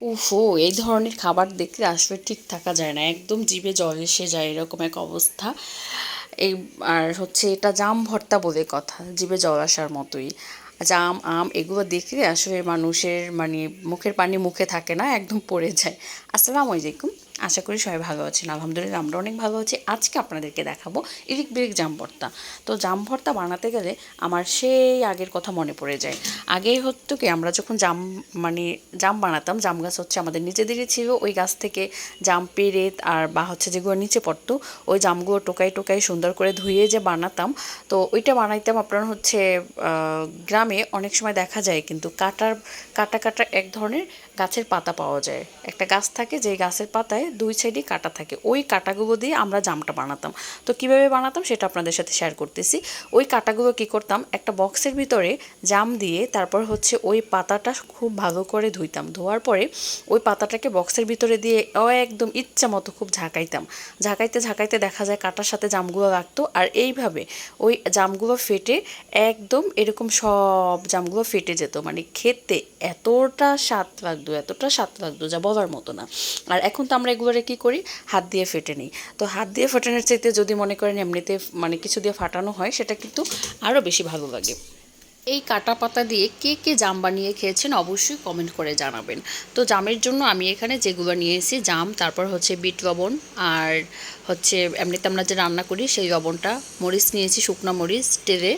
উফো, এই ধরনের খাবার দেখলে আসলে ঠিক থাকা যায় না। একদম জিভে জল এসে যায়, এরকম এক অবস্থা। এই, আর হচ্ছে এটা জাম ভর্তা বলে কথা, জিভে জল আসার মতোই। জাম, আম, এগুলো দেখলে আসলে মানুষের মানে মুখের পানি মুখে থাকে না, একদম পড়ে যায়। আসসালামু আলাইকুম। আশা করি সবাই ভালো আছেন। আলহামদুলিল্লাহ আমরা অনেক ভালো আছি। আজকে আপনাদেরকে দেখাবো ইরিক বিরিক জাম ভর্তা। তো জাম ভর্তা বানাতে গেলে আমার সেই আগের কথা মনে পড়ে যায়। আগেই হতো কি, আমরা যখন জাম মানে জাম বানাতাম, জাম গাছ হচ্ছে আমাদের নিজেদেরই ছিল। ওই গাছ থেকে জাম পেরে আর বা হচ্ছে যেগুলো নিচে পড়তো, ওই জামগুলো টোকাই টোকাই সুন্দর করে ধুয়ে যে বানাতাম, তো ওইটা বানাইতাম আপনার হচ্ছে গ্রামে অনেক সময় দেখা যায় কিন্তু কাটার, কাটা কাটা এক ধরনের গাছের পাতা পাওয়া যায়। একটা গাছ থাকে যে গাছের পাতায় দুই সাইডে কাটা থাকে। ওই কাটাগুলো দিয়ে আমরা জামটা বানাতাম। তো কীভাবে বানাতাম সেটা আপনাদের সাথে শেয়ার করতেছি। ওই কাটাগুলো কি করতাম? একটা বক্সের ভিতরে জাম দিয়ে তারপর হচ্ছে ওই পাতাটা খুব ভালো করে ধুইতাম। ধোয়ার পরে ওই পাতাটাকে বক্সের ভিতরে দিয়ে একদম ইচ্ছা মতো খুব ঝাঁকাইতাম। ঝাঁকাইতে ঝাঁকাইতে দেখা যায় কাটার সাথে জামগুলো রাখতো আর এইভাবে ওই জামগুলো ফেটে একদম এরকম সব জামগুলো ফেটে যেত। মানে খেতে এতটা স্বাদ লাগতো, এতটা স্বাদ লাগতো যা বলার মতো না। আর এখন তো আমরা এগুলোরে কী করি? হাত দিয়ে ফেটে নিই। তো হাত দিয়ে ফেটানোর চাইতে যদি মনে করেন এমনিতে মানে কিছু দিয়ে ফাটানো হয়, সেটা কিন্তু আরও বেশি ভালো লাগে। এই কাটা পাতা দিয়ে কে কে জাম বানিয়ে খেয়েছেন অবশ্যই কমেন্ট করে জানাবেন। তো জামের জন্য আমি এখানে যেগুলো নিয়েছি জাম, তারপর হচ্ছে বিট লবণ, আর হচ্ছে এমনিতে আমরা যে রান্না করি, সেই লবণটা, মরিচ নিয়েছি, শুকনো মরিচ টেরে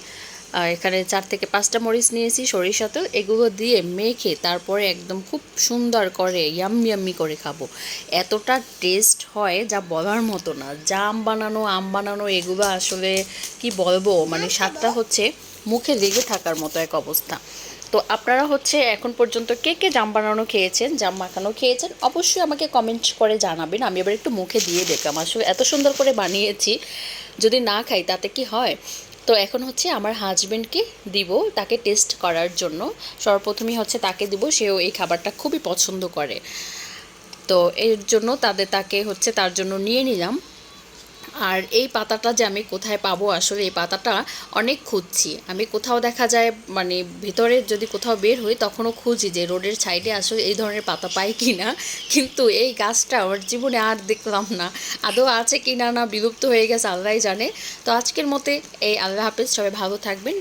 এখানে চার থেকে পাঁচটা মরিচ নিয়েছি, সরিষা তেল, এগুলো দিয়ে মেখে তারপরে একদম খুব সুন্দর করে ইয়াম্মি ইয়াম্মি করে খাব। এতটা টেস্ট হয় যা বলার মতো না। জাম বানানো, আম বানানো, এগুলো আসলে কি বলব? মানে স্বাদটা হচ্ছে মুখে লেগে থাকার মতো এক অবস্থা। তো আপনারা হচ্ছে এখন পর্যন্ত কে কে জাম বানানো খেয়েছেন, জাম মাখানো খেয়েছেন, অবশ্যই আমাকে কমেন্ট করে জানাবেন। আমি এবার একটু মুখে দিয়ে দেখলাম। আসলে এত সুন্দর করে বানিয়েছি, যদি না খাই তাতে কি হয়? তো এখন হচ্ছে আমার হাজব্যান্ডকে দিব তাকে টেস্ট করার জন্য। সর্বপ্রথমেই হচ্ছে তাকে দিব, সেও এই খাবারটা খুবই পছন্দ করে। তো এর জন্য তাদের তাকে হচ্ছে তার জন্য নিয়ে নিলাম। আর এই পাতাটা যে আমি কোথায় পাবো আসলে এই পাতাটা অনেক খুঁজছি। আমি কোথাও দেখা যায় মানে ভিতরে যদি কোথাও বের হই তখনও খুঁজি যে রোডের সাইডে আসলে এই ধরনের পাতা পাই কি না কিন্তু এই গাছটা আমার জীবনে আর দেখলাম না। আদৌ আছে কি না না বিলুপ্ত হয়ে গেছে আল্লাহ জানে। তো আজকের মতে এই, আল্লাহ হাফেজ, সবাই ভালো থাকবেন।